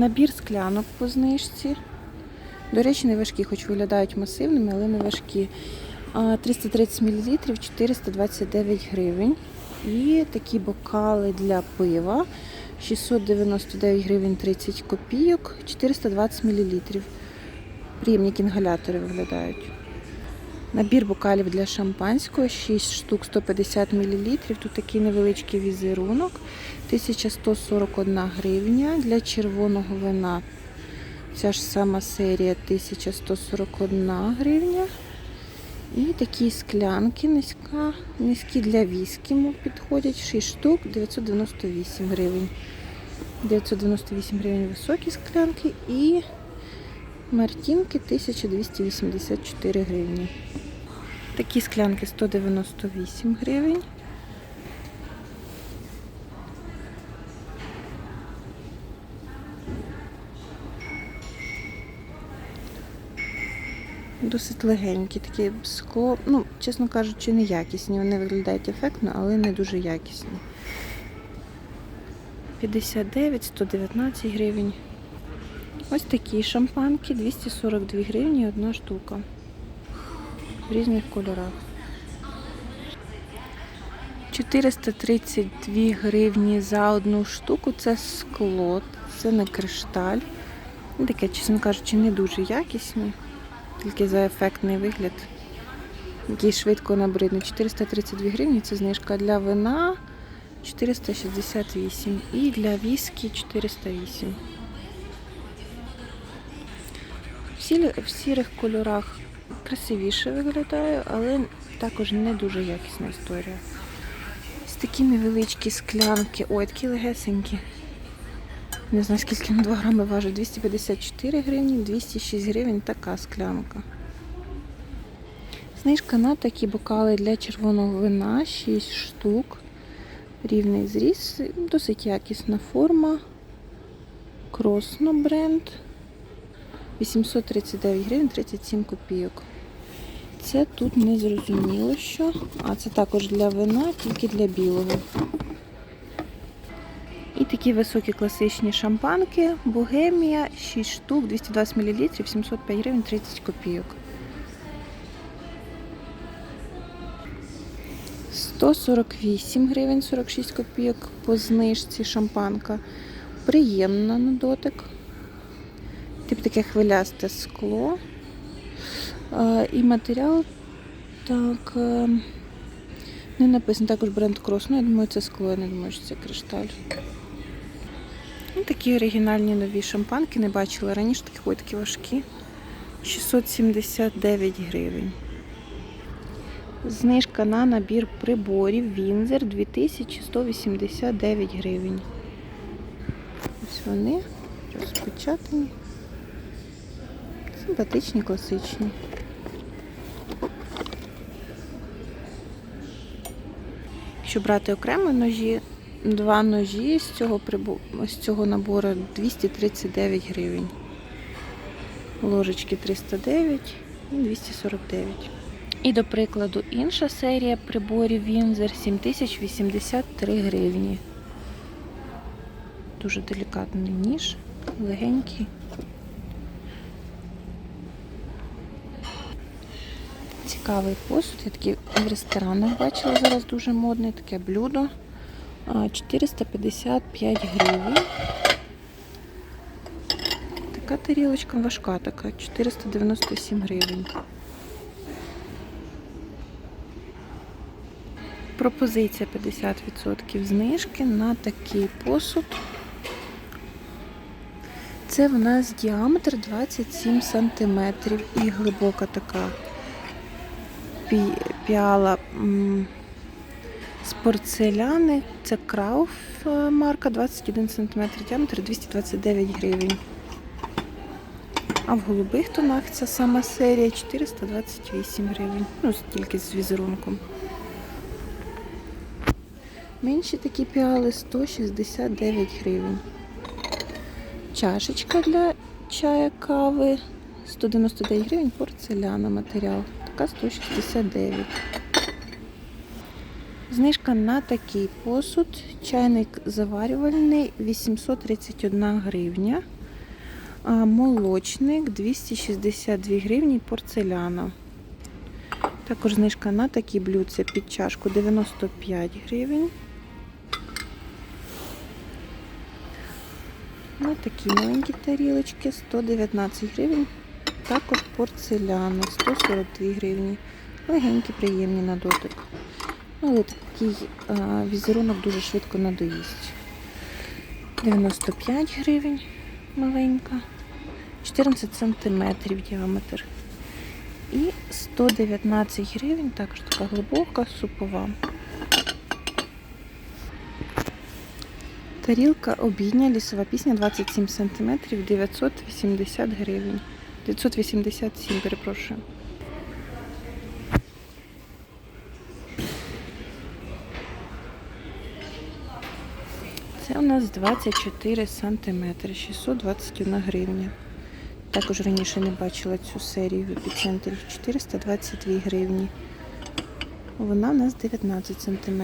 Набір склянок по знижці. До речі, не важкі, хоч виглядають масивними, але не важкі. А, 330 мл 429 гривень. І такі бокали для пива 699 гривень 30 копійок, 420 мл. Приємні кінгалятори інгалятори виглядають. Набір бокалів для шампанського 6 штук 150 мл. Тут такий невеличкий візерунок. 1141 гривня. Для червоного вина ця ж сама серія 1141 гривня. І такі склянки низька, низькі для віскі підходять 6 штук 998 гривень. 998 гривень високі склянки і мартінки 1284 гривні. Такі склянки 198 гривень. Досить легенькі, такі скло. Ну, чесно кажучи, не якісні. Вони виглядають ефектно, але не дуже якісні. 59, 119 гривень. Ось такі шампанки, 242 гривні одна штука. В різних кольорах. 432 гривні за одну штуку. Це скло, це не кришталь. Ну, Таке, чесно кажучи, не дуже якісні. Тільки за ефектний вигляд. Який швидко набридне. 432 гривні це знижка для вина 468 і для віскі 408. В, в сірих кольорах красивіше виглядає, але також не дуже якісна історія. Ось такі невеличкі склянки. Ой, такі легесенькі. Не знаю, скільки на 2 грами важить. 254 гривні, 206 гривень така склянка. Знижка на такі бокали для червоного вина 6 штук. Рівний зріз, досить якісна форма. Кросно бренд. 839 гривень 37 копійок. Це тут не зрозуміло що. А це також для вина, тільки для білого. І такі високі класичні шампанки. Богемія 6 штук, 220 мл, 705 гривень 30 копійок. 148 гривень 46 копійок по знижці шампанка. Приємна на дотик. Тип таке хвилясте скло. І матеріал так. е, Не написано також бренд Крос. Ну, я думаю, це скло, я не думаю, що це кришталь. Ну, такі оригінальні нові шампанки не бачила раніше, такі ой, такі важкі. 679 гривень. Знижка на набір приборів Вінзер 2189 гривень. Ось вони розпечатані. Симпатичні, класичні. Якщо брати окремо ножі, два ножі з цього, прибу... з цього набору 239 гривень. Ложечки 309 і 249. І до прикладу, інша серія приборів Вінзер 7083 гривні. Дуже делікатний ніж, легенький. Цікавий посуд. Я такий в ресторанах бачила зараз дуже модне таке блюдо. 455 гривень. Така тарілочка важка така, 497 гривень. Пропозиція 50% знижки на такий посуд. Це в нас діаметр 27 см і глибока така піала з порцеляни. Це Крауф е, марка 21 см, діаметр 229 гривень. А в голубих тонах ця сама серія 428 гривень. Ну, тільки з візерунком. Менші такі піали 169 гривень. Чашечка для чая кави 199 гривень, порцеляна матеріал. Така 169. Знижка на такий посуд. Чайник заварювальний 831 гривня. Молочник 262 гривні порцеляна. Також знижка на такі блюдця під чашку 95 гривень. На такі маленькі тарілочки 119 гривень. Також порцеляна 142 гривні. Легенькі, приємні на дотик. Але такий а, візерунок дуже швидко надоїсть. 95 гривень маленька. 14 сантиметрів діаметр. І 119 гривень, також така глибока, супова. Тарілка обідня, лісова пісня 27 см, 980 гривень. 987, перепрошую. Це у нас 24 см, 621 гривня. Також раніше не бачила цю серію в епіцентрі 422 гривні. Вона у нас 19 см.